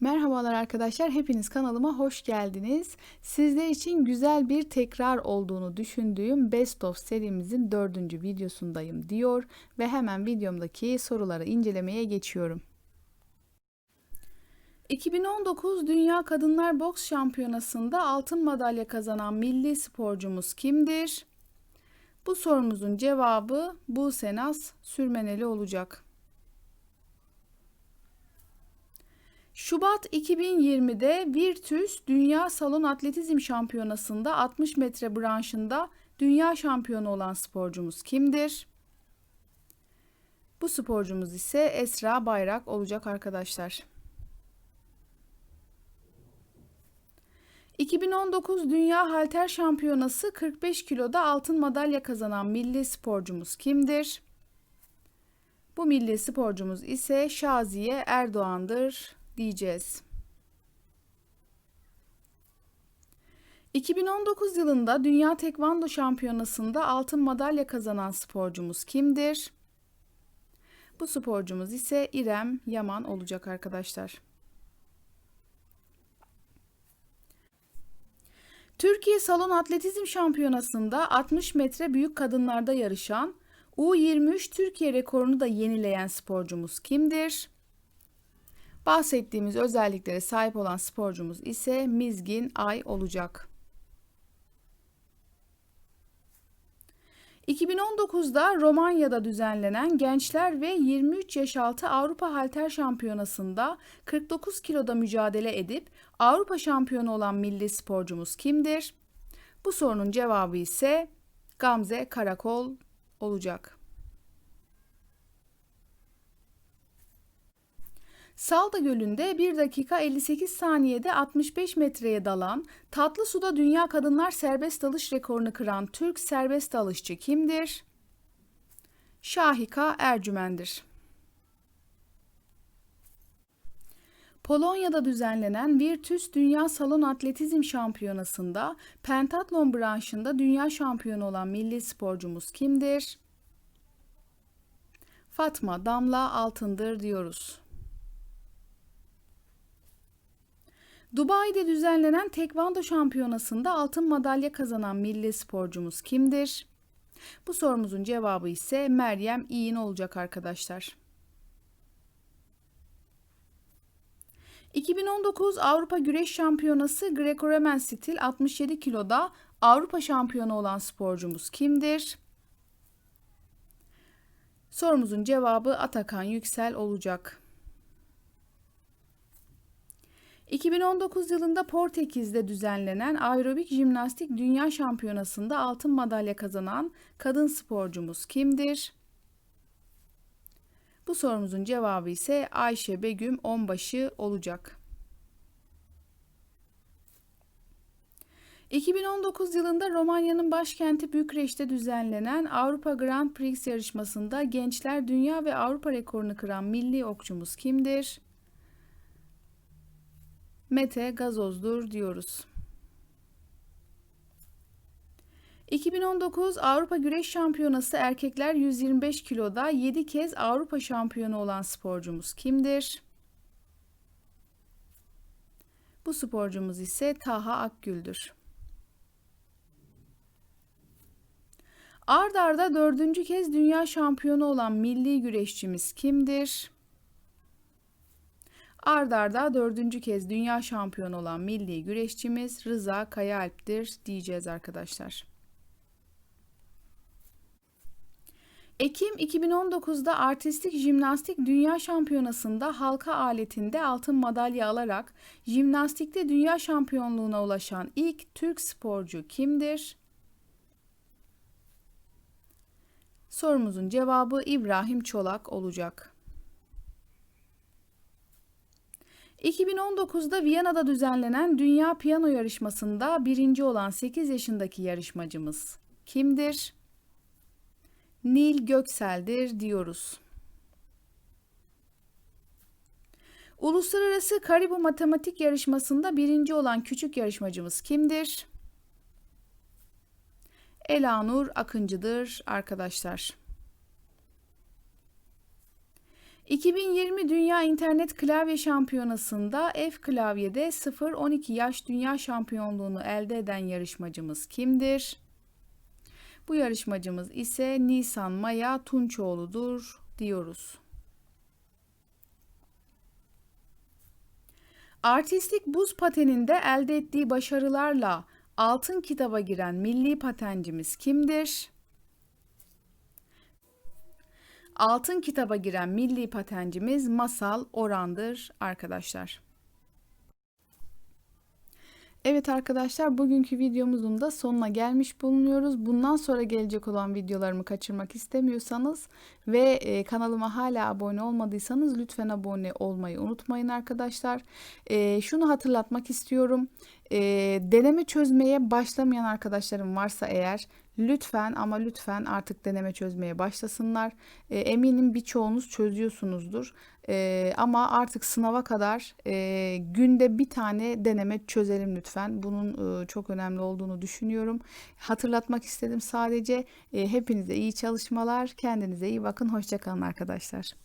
Merhabalar arkadaşlar, hepiniz kanalıma hoş geldiniz. Sizler için güzel bir tekrar olduğunu düşündüğüm Best of serimizin dördüncü videosundayım diyor ve hemen videomdaki soruları incelemeye geçiyorum. 2019 Dünya Kadınlar Boks Şampiyonası'nda altın madalya kazanan milli sporcumuz kimdir? Bu sorumuzun cevabı Buse Naz Sürmeneli olacak. Şubat 2020'de Virtus Dünya Salon Atletizm Şampiyonası'nda 60 metre branşında dünya şampiyonu olan sporcumuz kimdir? Bu sporcumuz ise Esra Bayrak olacak arkadaşlar. 2019 Dünya Halter Şampiyonası 45 kiloda altın madalya kazanan milli sporcumuz kimdir? Bu milli sporcumuz ise Şaziye Erdoğan'dır diyeceğiz. 2019 yılında Dünya Tekvando Şampiyonası'nda altın madalya kazanan sporcumuz kimdir? Bu sporcumuz ise İrem Yaman olacak arkadaşlar. Türkiye Salon Atletizm Şampiyonası'nda 60 metre büyük kadınlarda yarışan U23 Türkiye rekorunu da yenileyen sporcumuz kimdir? Bahsettiğimiz özelliklere sahip olan sporcumuz ise Mizgin Ay olacak. 2019'da Romanya'da düzenlenen gençler ve 23 yaş altı Avrupa Halter Şampiyonası'nda 49 kiloda mücadele edip Avrupa şampiyonu olan milli sporcumuz kimdir? Bu sorunun cevabı ise Gamze Karakol olacak. Salda Gölü'nde 1 dakika 58 saniyede 65 metreye dalan, tatlı suda dünya kadınlar serbest dalış rekorunu kıran Türk serbest dalışçı kimdir? Şahika Ercümen'dir. Polonya'da düzenlenen Virtus Dünya Salon Atletizm Şampiyonası'nda pentatlon branşında dünya şampiyonu olan milli sporcumuz kimdir? Fatma Damla Altındır diyoruz. Dubai'de düzenlenen Tekvando Şampiyonası'nda altın madalya kazanan milli sporcumuz kimdir? Bu sorumuzun cevabı ise Meryem İyin olacak arkadaşlar. 2019 Avrupa Güreş Şampiyonası Greco-Roman stil 67 kiloda Avrupa şampiyonu olan sporcumuz kimdir? Sorumuzun cevabı Atakan Yüksel olacak. 2019 yılında Portekiz'de düzenlenen aerobik jimnastik dünya şampiyonasında altın madalya kazanan kadın sporcumuz kimdir? Bu sorumuzun cevabı ise Ayşe Begüm Onbaşı olacak. 2019 yılında Romanya'nın başkenti Bükreş'te düzenlenen Avrupa Grand Prix yarışmasında gençler dünya ve Avrupa rekorunu kıran milli okçumuz kimdir? Mete Gazoz'dur diyoruz. 2019 Avrupa Güreş Şampiyonası erkekler 125 kiloda 7 kez Avrupa şampiyonu olan sporcumuz kimdir? Bu sporcumuz ise Taha Akgül'dür. Ard arda dördüncü kez dünya şampiyonu olan milli güreşçimiz kimdir? Ard arda dördüncü kez dünya şampiyonu olan milli güreşçimiz Rıza Kayaalp'tir diyeceğiz arkadaşlar. Ekim 2019'da artistik jimnastik dünya şampiyonasında halka aletinde altın madalya alarak jimnastikte dünya şampiyonluğuna ulaşan ilk Türk sporcu kimdir? Sorumuzun cevabı İbrahim Çolak olacak. 2019'da Viyana'da düzenlenen Dünya Piyano Yarışması'nda birinci olan 8 yaşındaki yarışmacımız kimdir? Nil Göksel'dir diyoruz. Uluslararası Karibu Matematik Yarışması'nda birinci olan küçük yarışmacımız kimdir? Elanur Akıncı'dır arkadaşlar. 2020 Dünya İnternet Klavye Şampiyonası'nda F klavyede 0-12 yaş dünya şampiyonluğunu elde eden yarışmacımız kimdir? Bu yarışmacımız ise Nisan Maya Tunçoğlu'dur diyoruz. Artistik buz pateninde elde ettiği başarılarla altın kitaba giren milli patencimiz kimdir? Altın kitaba giren milli patencimiz Masal Oran'dır arkadaşlar. Evet arkadaşlar bugünkü videomuzun da sonuna gelmiş bulunuyoruz. Bundan sonra gelecek olan videolarımı kaçırmak istemiyorsanız ve e, kanalıma hala abone olmadıysanız lütfen abone olmayı unutmayın arkadaşlar. E, şunu hatırlatmak istiyorum. E, deneme çözmeye başlamayan arkadaşlarım varsa eğer lütfen ama lütfen artık deneme çözmeye başlasınlar. E, eminim birçoğunuz çözüyorsunuzdur. E, ama artık sınava kadar e, günde bir tane deneme çözelim lütfen. Bunun e, çok önemli olduğunu düşünüyorum. Hatırlatmak istedim sadece. E, hepinize iyi çalışmalar. Kendinize iyi bakın. Hoşçakalın arkadaşlar.